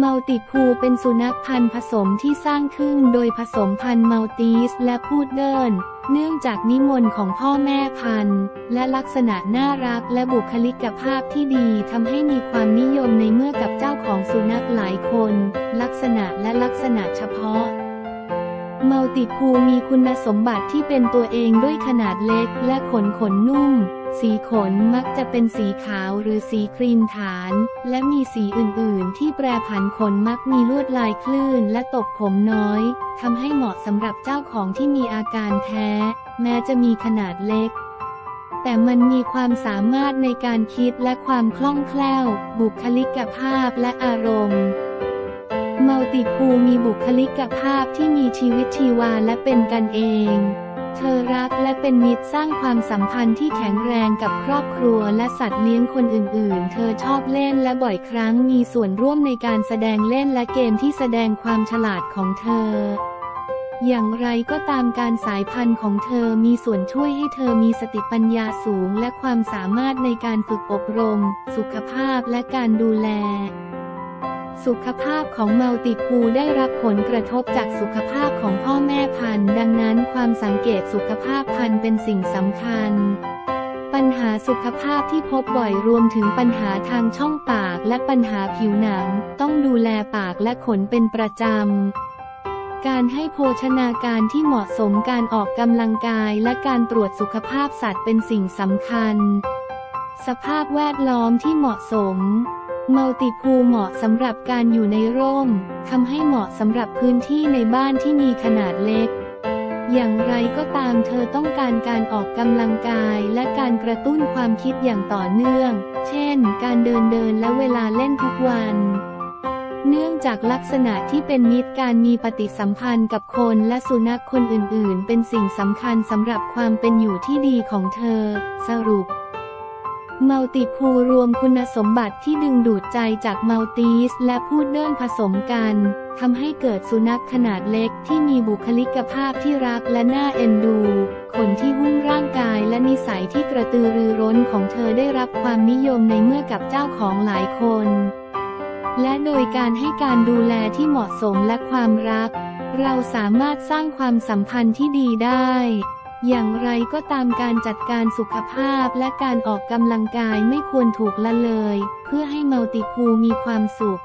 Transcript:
มัลติพูเป็นสุนัขพันธุ์ผสมที่สร้างขึ้นโดยผสมพันธุ์มัลตีสและพูดเดิน เนื่องจากนิมนต์ของพ่อแม่พันธุ์ และลักษณะน่ารักและบุคลิกภาพที่ดีทำให้มีความนิยมในเมื่อกับเจ้าของสุนัขหลายคน ลักษณะและลักษณะเฉพาะ มาติพูมีคุณสมบัติที่เป็นตัวเองด้วยขนาดเล็กและขนขนนุ่ม สีขนมักจะเป็นสีขาวหรือสีครีมฐาน และมีสีอื่นๆ ที่แปรผันขนมักมีลวดลายคลื่นและตกผมน้อยทำให้เหมาะสำหรับเจ้าของที่มีอาการแพ้แม้จะมีขนาดเล็กแต่มันมีความสามารถในการคิดและความคล่องแคล่ว บุคลิกภาพและอารมณ์ มาติพูมีบุคลิกภาพที่มีชีวิตชีวาและเป็นกันเอง เธอรักและเป็นมิตรสร้างความสัมพันธ์ที่แข็งแรงกับครอบครัวและสัตว์เลี้ยงคนอื่นๆ เธอชอบเล่นและบ่อยครั้งมีส่วนร่วมในการแสดงเล่นและเกมที่แสดงความฉลาดของเธออย่างไรก็ตามการสายพันธุ์ของเธอมีส่วนช่วยให้เธอมีสติปัญญาสูงและความสามารถในการฝึกอบรม สุขภาพและการดูแล สุขภาพของเมาติพูได้รับผลกระทบจากสุขภาพของพ่อแม่พันธุ์ ดังนั้นความสังเกตสุขภาพพันธุ์เป็นสิ่งสำคัญ ปัญหาสุขภาพที่พบบ่อยรวมถึงปัญหาทางช่องปากและปัญหาผิวหนัง ต้องดูแลปากและขนเป็นประจำการให้โภชนาการที่เหมาะสมการออกกำลังกายและการตรวจสุขภาพสัตว์เป็นสิ่งสำคัญ สภาพแวดล้อมที่เหมาะสม มัลติพูลเหมาะสำหรับการอยู่ในร่มทำให้เหมาะสำหรับพื้นที่ในบ้านที่มีขนาดเล็ก อย่างไรก็ตามเธอต้องการการออกกำลังกายและการกระตุ้นความคิดอย่างต่อเนื่อง เช่น การเดินเดินและเวลาเล่นทุกวัน เนื่องจากลักษณะที่เป็นมิตรการมีปฏิสัมพันธ์กับคนและสุนัขคนอื่น ๆ เป็นสิ่งสำคัญสำหรับความเป็นอยู่ที่ดีของเธอ สรุป มัลติพูลรวมคุณสมบัติที่ดึงดูดใจจากมัลติสและพูดเดินผสมกันทำให้เกิดสุนัขขนาดเล็กที่มีบุคลิกภาพที่รักและน่าเอ็นดูขนที่หุ้มร่างกายและนิสัยที่กระตือรือร้นของเธอได้รับความนิยมในเมื่อกับเจ้าของหลายคน และโดยการให้การดูแลที่เหมาะสมและความรัก เราสามารถสร้างความสัมพันธ์ที่ดีได้ อย่างไรก็ตามการจัดการสุขภาพและการออกกำลังกายไม่ควรถูกละเลย เพื่อให้มัลติคูมีความสุข